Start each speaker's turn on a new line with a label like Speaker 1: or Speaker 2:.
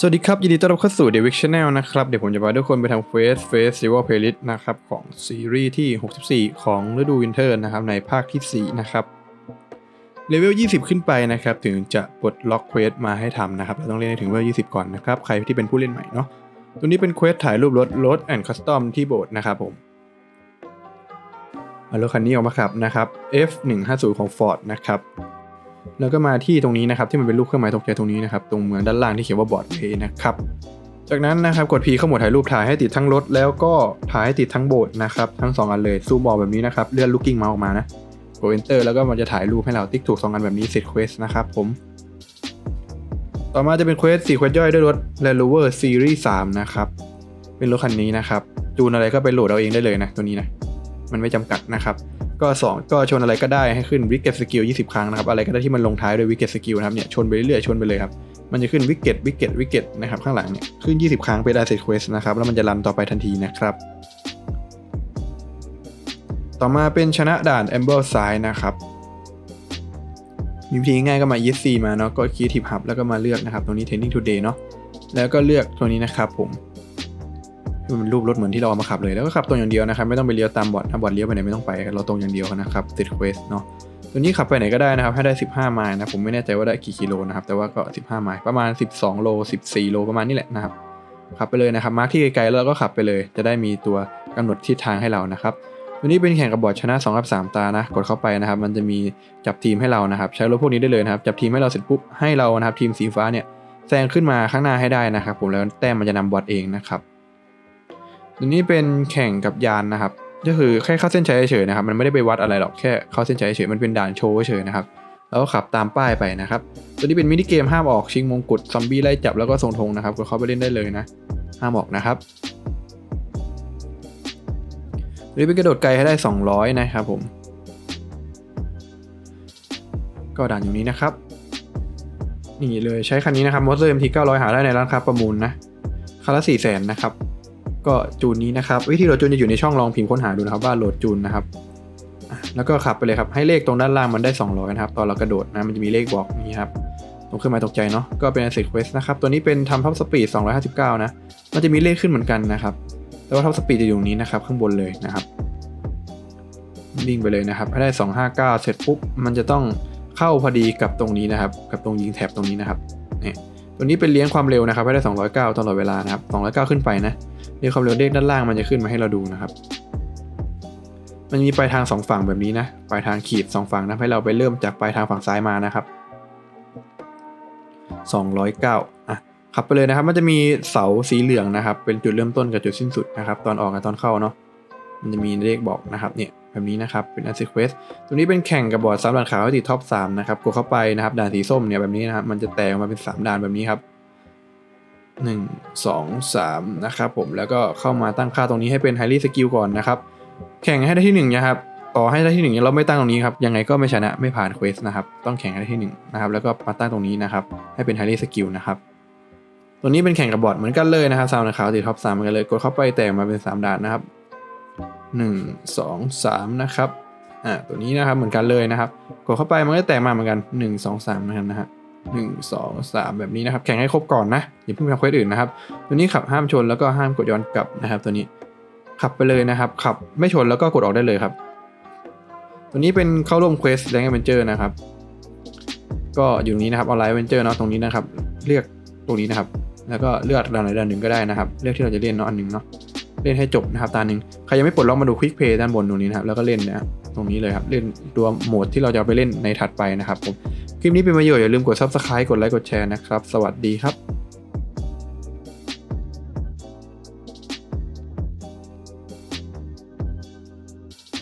Speaker 1: สวัสดีครับ ยินดีต้อนรับเข้าสู่ The Wick Channel นะครับ เดี๋ยวผมจะพาทุกคนไปทำเฟสเฟสซิวเพลิสนะครับ ของซีรีส์ที่ 64 ของฤดูวินเทอร์นะครับ ในภาคที่ 4 นะครับเลเวล 20 ขึ้นไปนะครับ ถึงจะปลดล็อกเควสมาให้ทำนะครับ เราต้องเล่นให้ถึงเลเวล 20 ก่อนนะครับ ใครที่เป็นผู้เล่นใหม่เนาะตัวนี้เป็นเควสถ่ายรูปรถรถแอนด์คัสตอมที่โบสถ์นะครับผมเอารถคันนี้ออกมาขับนะครับ F150 ของ Ford นะครับ แล้วก็มาที่ตรงนี้นะครับที่มันเป็นรูปเครื่องหมายตกใจตรงนี้นะครับตรงเมืองด้านล่างที่เขียนว่าบอร์ดเพย์นะครับจากนั้นนะครับกด P เข้าหมดถ่ายรูปถ่ายให้ติดทั้งรถแล้วก็ถ่ายให้ติดทั้งโบสถ์นะครับทั้งสองอันเลยซูมออกแบบนี้นะครับเลื่อนลูกกิ้งเมาส์ออกมานะกด Enter แล้วก็มันจะถ่ายรูปให้เราติ๊กถูกสองอันแบบนี้เสร็จเควสนะครับผมต่อมาจะเป็นเควสสี่เควสย่อยด้วยรถ Land Rover Series 3 นะครับเป็นรถคันนี้นะครับจูนอะไรก็ไปโหลดเอาเองได้เลยนะตัวนี้นะ มันไม่จำกัดนะครับ ก็ 2 ก็ชนอะไรก็ได้ให้ขึ้นวิกเก็ตสกิล20 ครั้งนะครับ อะไรก็ได้ที่มันลงท้ายด้วยวิกเก็ตสกิลนะครับเนี่ยชนไปเรื่อยๆชนไปเลยครับ มันจะขึ้นวิกเก็ตวิกเก็ตวิกเก็ตนะครับข้างหลังเนี่ยขึ้น 20 ครั้งไปได้เสร็จเควสนะครับแล้วมันจะรันต่อไปทันทีนะครับ ต่อมาเป็นชนะด่าน a m b e r Side นะครับมีวิธีง่ายก็มา ESC มาเนาะก็คีย์ทิปหับแล้วก็มาเลือกนะครับตรงนี้ Training Today เนาะแล้วก็เลือกตัวนี้นะครับผม มันรูปรถเหมือนที่เราเอามาขับเลยแล้วก็ขับตรงอย่างเดียวนะครับไม่ต้องไปเลี้ยวตามบอดถ้าบอดเลี้ยวไปไหนไม่ต้องไปเราตรงอย่างเดียวนะครับติดเควสเนาะตัวนี้ขับไปไหนก็ได้นะครับให้ได้ 15 ไมล์นะผมไม่แน่ใจว่าได้กี่กิโลนะครับแต่ว่าก็ 15 ไมล์ประมาณ 12 โล 14 โลประมาณนี้แหละนะครับขับไปเลยนะครับมาร์คที่ไกลๆแล้วก็ขับไปเลย จะได้มีตัวกำหนดทิศทางให้เรานะครับตัวนี้เป็นแข่งกับบอร์ดชนะ2กับ3ตานะกดเข้าไปนะครับ มันจะมีจับทีมให้เรานะครับ ใช้รถพวกนี้ได้เลยนะครับ จับทีมให้เราเสร็จปุ๊บให้เรานะครับทีมสีฟ้าเนี่ยแซงขึ้นมาข้างหน้าให้ได้นะครับ ผมแล้วแต้มมันจะนำบอร์ดเองนะครับ ตัวนี้เป็นแข่งกับยานนะครับ ก็คือแค่เข้าเส้นชัยเฉยนะครับ มันไม่ได้ไปวัดอะไรหรอก แค่เข้าเส้นชัยเฉย มันเป็นด่านโชว์เฉยนะครับ แล้วก็ขับตามป้ายไปนะครับ ตัวนี้เป็นมินิเกมห้ามออกชิงมงกุฎซอมบี้ไล่จับแล้วก็ส่งธงนะครับ ก็เข้าไปเล่นได้เลยนะ ห้ามออกนะครับตัวนี้เป็นกระโดดไกลให้ได้ 200 นะครับผม ก็ด่านอยู่นี้นะครับ นี่เลยใช้คันนี้นะครับมอเตอร์ MT 900หาได้ในร้านค้าประมูลนะคันละ4 0 0 0 0นะครับ ก็จูนนี้นะครับ วิธีโหลดจูนจะอยู่ในช่องลองพิมพ์ค้นหาดูนะครับว่าโหลดจูนนะครับแล้วก็ขับไปเลยครับให้เลขตรงด้านล่างมันได้ 200นะครับตอนเรากระโดดนะมันจะมีเลขบอกนี้ครับตรงเครื่องหมาตกใจเนาะก็เป็น asset quest นะครับตัวนี้เป็นทำท็อปสปีด259 นะ มันจะมีเลขขึ้นเหมือนกันนะครับ แต่ว่าท็อปสปีดจะอยู่ตรงนี้นะครับ ข้างบนเลยนะครับวิ่งไปเลยนะครับให้ได้ 259 เสร็จปุ๊บมันจะต้องเข้าพอดีกับตรงนี้นะครับ กับตรงยิงแถบตรงนี้นะครับเนี่ย ตัวนี้เป็นเลี้ยงความเร็วนะครับให้ได้ 209 ตลอดเวลานะครับ 209 ขึ้นไปนะเรียกความเร็วเลขด้านล่างมันจะขึ้นมาให้เราดูนะครับ มันมีปลายทางสองฝั่งแบบนี้นะปลายทางขีดสองฝั่งนะให้เราไปเริ่มจากปลายทางฝั่งซ้ายมานะครับ 209อะขับไปเลยนะครับ มันจะมีเสาสีเหลืองนะครับ เป็นจุดเริ่มต้นกับจุดสิ้นสุดนะครับ ตอนออกกับตอนเข้าเนาะ มันจะมีเลขบอกนะครับเนี่ยแบบนี้นะครับเป็น a s s e t quest ตัวนี้เป็นแข่งกับบอร์ดสามด่านขาวที่ติดท็อป3นะครับกดเข้าไปนะครับด่านสีส้มเนี่ยแบบนี้นะครับมันจะแตกออกมาเป็น 3 ด่านแบบนี้ครับหนึ่งสองสามนะครับผมแล้วก็เข้ามาตั้งค่าตรงนี้ให้เป็น highly skill ก่อนนะครับแข่งให้ได้ที่หนึ่งนะครับต่อให้ได้ที่หนึ่งเราไม่ตั้งตรงนี้ครับยังไงก็ไม่ชนะไม่ผ่านเควสนะครับต้องแข่งให้ได้ที่หนึ่งนะครับแล้วก็มาตั้งตรงนี้นะครับให้เป็น highly skill นะครับตัวนี้เป็นแข่งกับบอร์ดเหมือนกันเลยนะครับสามขาวติดท็อปสามเหมือนกันเลยกดเข้าไปแต่มาเป็นสามด่านนะครับ หนึ่งสองสามนะครับ อ่า ตัวนี้นะครับเหมือนกันเลยนะครับ กดเข้าไปมันก็แตกมาเหมือนกันหนึ่งสองสามเหมือนกันนะฮะหนึ่งสองสามแบบนี้นะครับ แข่งให้ครบก่อนนะ อย่าเพิ่งไปทำเควสอื่นนะครับ ตัวนี้ขับห้ามชนแล้วก็ห้ามกดย้อนกลับนะครับ ตัวนี้ขับไปเลยนะครับ ขับไม่ชนแล้วก็กดออกได้เลยครับ ตัวนี้เป็นเข้าร่วมเควสแรงเวนเจอร์นะครับ ก็อยู่ตรงนี้นะครับออนไลน์เวนเจอร์เนาะตรงนี้นะครับ เลือกตรงนี้นะครับ แล้วก็เลือกด่านไหนด่านหนึ่งก็ได้นะครับ เลือกที่เราจะเล่นเนาะอันหนึ่งเนาะ เล่นให้จบนะครับตาหนึ่งใครยังไม่ปลดล็อกมาดูควิกเพย์ด้านบนตรงนี้นะครับแล้วก็เล่นนะตรงนี้เลยครับเล่นตัวโหมดที่เราจะไปเล่นในถัดไปนะครับผมคลิปนี้เป็นประโยชน์อย่าลืมกด subscribe กดไลค์กดแชร์นะครับสวัสดีครับ